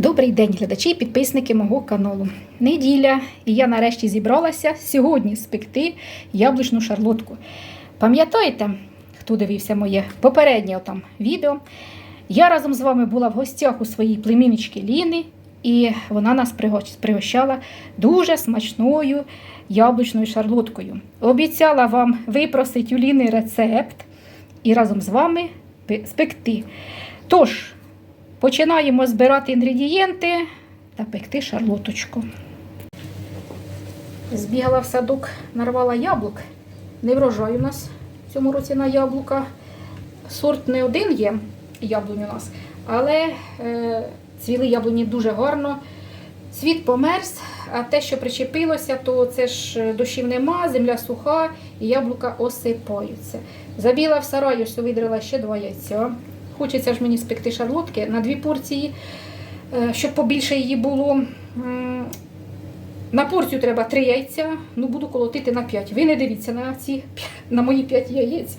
Добрий день, глядачі і підписники мого каналу. Неділя, і я нарешті зібралася сьогодні спекти яблучну шарлотку. Пам'ятаєте, хто дивився моє попереднє там відео? Я разом з вами була в гостях у своїй племіннички Ліни, і вона нас пригощала дуже смачною яблучною шарлоткою. Обіцяла вам випросити у Ліни рецепт і разом з вами спекти. Тож, Починаємо збирати інгредієнти та пекти шарлоточку. Збігала в садок, нарвала яблук. Не врожай у нас в цьому році на яблука. Сорт не один є яблунь у нас, але е, цвіли яблуні дуже гарно. Світ померз, а те, що причепилося, то це ж е, дощів нема, земля суха і яблука осипаються. Забіла в сарай, ось видрила ще два яйця. Хочеться ж мені спекти шарлотки на дві порції, е, щоб побільше її було. На порцію треба три яйця, ну буду колотити на 5. Ви не дивіться на ці на мої 5 яєць.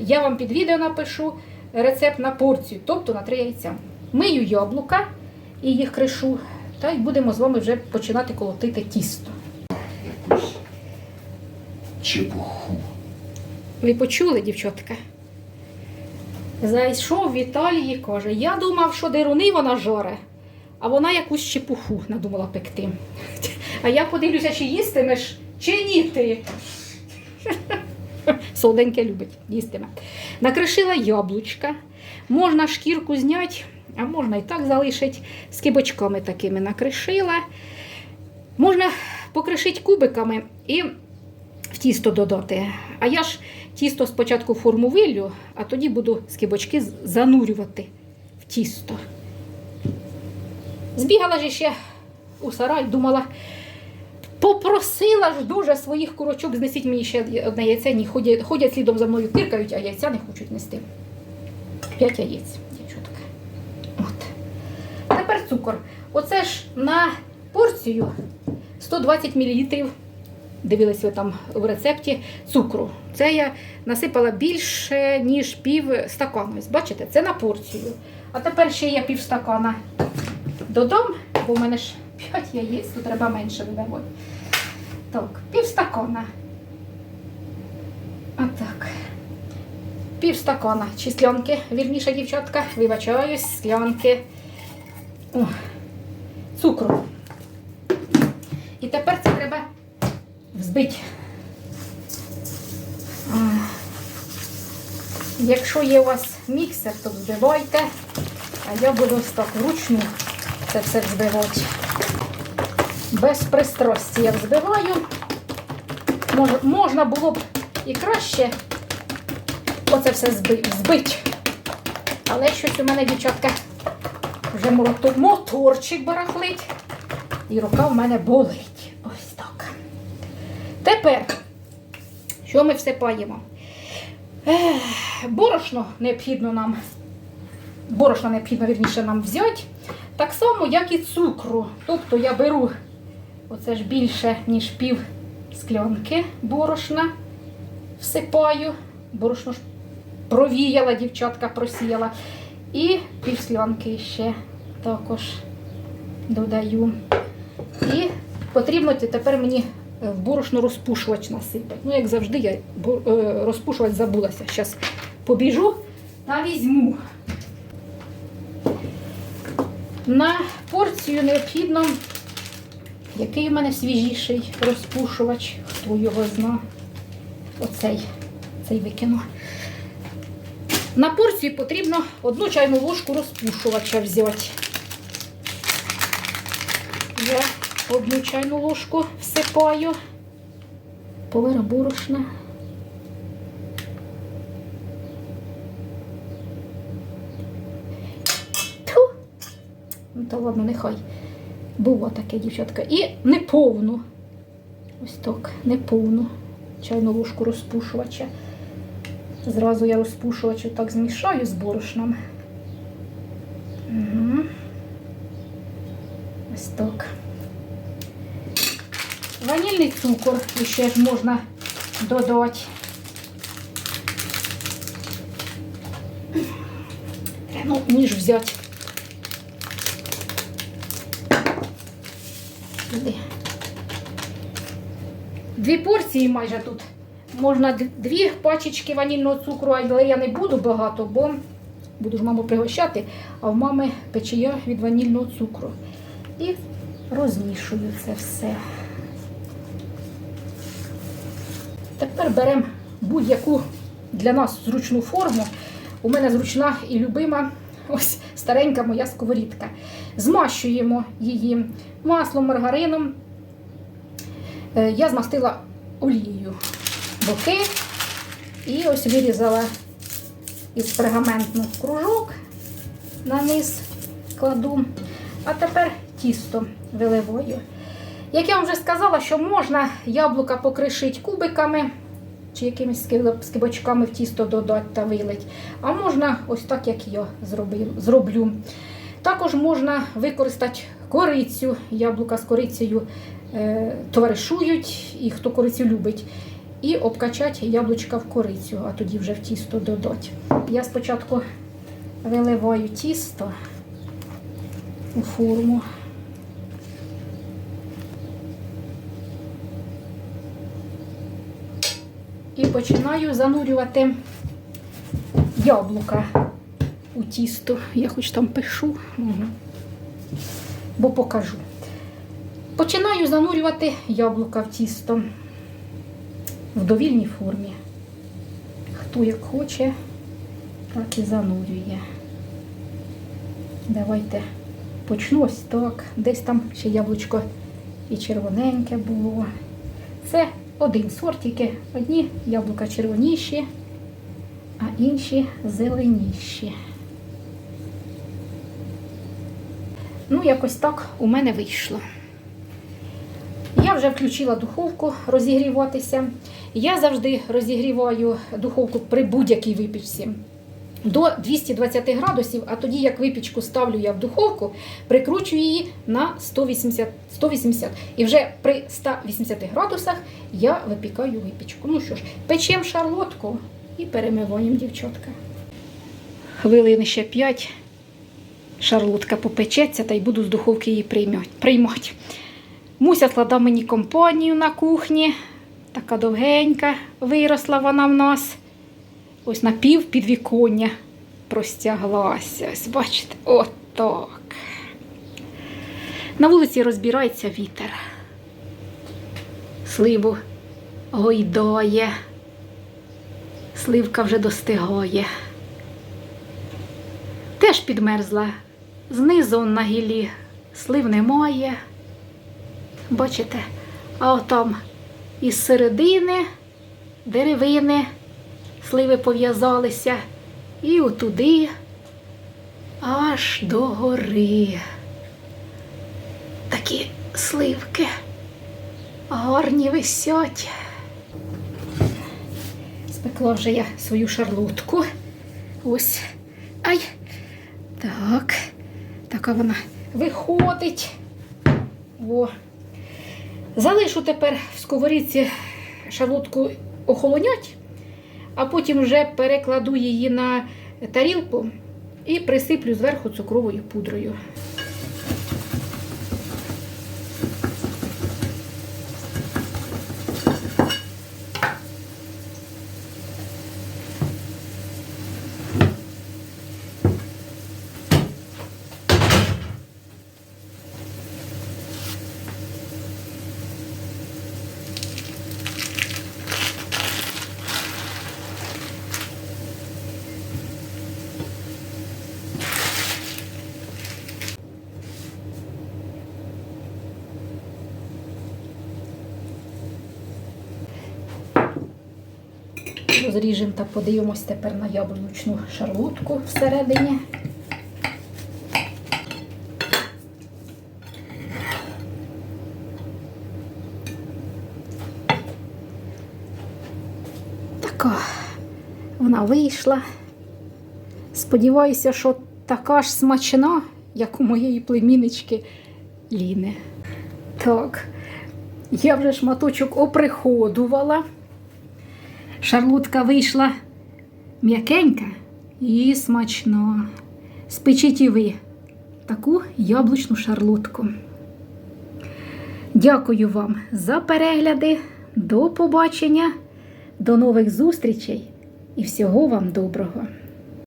Я вам під відео напишу рецепт на порцію, тобто на 3 яйця. Мию яблука і їх кришу, та й будемо з вами вже починати колотити тісто. якусь чепуху. Ви почули, дівчатка? Зайшов Віталій і каже, я думав, що деруни вона жоре, а вона якусь чепуху надумала пекти. А я подивлюся, чи їстимеш, чи ні ти. Солоденьке любить, їстиме. Накришила яблучка. Можна шкірку зняти, а можна і так залишити. З кибочками такими накришила. Можна покришити кубиками і в тісто додати. А я ж тісто спочатку форму виллю, а тоді буду скибочки занурювати в тісто. Збігала ж ще у сарай, думала, попросила ж дуже своїх курочок, знесіть мені ще одне яйце, ні, ходять, ходять слідом за мною, тиркають, а яйця не хочуть нести. П'ять яєць. От. Тепер цукор. Оце ж на порцію 120 мл дивились ви там в рецепті цукру. Це я насипала більше, ніж пів стакану. Бачите, це на порцію. А тепер ще я пів стакана додам, бо в мене ж 5 яєць, то треба менше вибивати. Так, пів стакана. Отак. Пів стакана чи склянки, вірніше, дівчатка, вибачаюсь, склянки. О, цукру. Взбити. Якщо є у вас міксер, то взбивайте, а я буду так вручну це все взбивати. Без пристрасті я взбиваю. Мож, можна було б і краще оце все зби, збити. Але щось у мене, дівчатка, вже моторчик барахлить, і рука в мене болить. Тепер, що ми всипаємо? Борошно необхідно нам, борошно необхідно вірніше нам взяти. Так само, як і цукру. Тобто я беру оце ж більше, ніж пів склянки борошна, всипаю. Борошно ж провіяла, дівчатка просіяла. І пів склянки ще також додаю. І потрібно тепер мені в борошно розпушувач насипати. Ну, як завжди, я е, розпушувач забулася. Зараз побіжу та візьму. На порцію необхідно, який у мене свіжіший розпушувач, хто його зна. Оцей, цей викину. На порцію потрібно одну чайну ложку розпушувача взяти. Я одну чайну ложку всипаю, половина борошна. Тьфу! Ну, то ладно, нехай. Було таке, дівчатка. І неповну. Ось так, неповну чайну ложку розпушувача. Зразу я розпушувач так змішаю з борошном. Угу. Ось так. Ванільний цукор ще ж можна додати. Ну, ніж взяти. Дві порції майже тут. Можна дві пачечки ванільного цукру, але я не буду багато, бо буду ж маму пригощати, а в мами печія від ванільного цукру. І розмішую це все. Тепер беремо будь-яку для нас зручну форму. У мене зручна і любима ось старенька моя сковорідка. Змащуємо її маслом, маргарином. Е, Я змастила олією боки і ось вирізала із пергаментну кружок на низ кладу. А тепер тісто виливаю. Як я вам вже сказала, що можна яблука покришити кубиками чи якимись ски- скибочками в тісто додати та вилить. А можна ось так, як я зроблю. Також можна використати корицю. Яблука з корицею е, товаришують, і хто корицю любить. І обкачати яблучка в корицю, а тоді вже в тісто додати. Я спочатку виливаю тісто у форму. І починаю занурювати яблука у тісто. Я хоч там пишу, Мгм. бо покажу. Починаю занурювати яблука в тісто в довільній формі. Хто як хоче, так і занурює. Давайте почну ось так. Десь там ще яблучко і червоненьке було. Це один сорт, тільки одні яблука червоніші, а інші зеленіші. Ну, якось так у мене вийшло. Я вже включила духовку розігріватися. Я завжди розігріваю духовку при будь-якій випічці до 220 градусів, а тоді, як випічку ставлю я в духовку, прикручую її на 180. 180. І вже при 180 градусах я випікаю випічку. Ну що ж, печемо шарлотку і перемиваємо, дівчатка. Хвилини ще 5. Шарлотка попечеться та й буду з духовки її приймати. Муся складав мені компанію на кухні. Така довгенька виросла вона в нас. Ось на пів підвіконня простяглася. Ось бачите, отак. На вулиці розбирається вітер. Сливу гойдає. Сливка вже достигає. Теж підмерзла. Знизу на гілі слив немає. Бачите? А отам із середини деревини сливи пов'язалися і отуди аж до гори. Такі сливки гарні висять. Спекла вже я свою шарлотку. Ось. Ай. Так. Така вона виходить. О. Залишу тепер в сковорідці шарлотку охолонять, а потім вже перекладу її на тарілку і присиплю зверху цукровою пудрою. Розріжемо та подивимось тепер на яблучну шарлотку всередині. Така вона вийшла. Сподіваюся, що така ж смачна, як у моєї племіннички Ліни. Так, я вже шматочок оприходувала. Шарлотка вийшла м'якенька і смачно. Спечіть і ви таку яблучну шарлотку. Дякую вам за перегляди. До побачення, до нових зустрічей і всього вам доброго!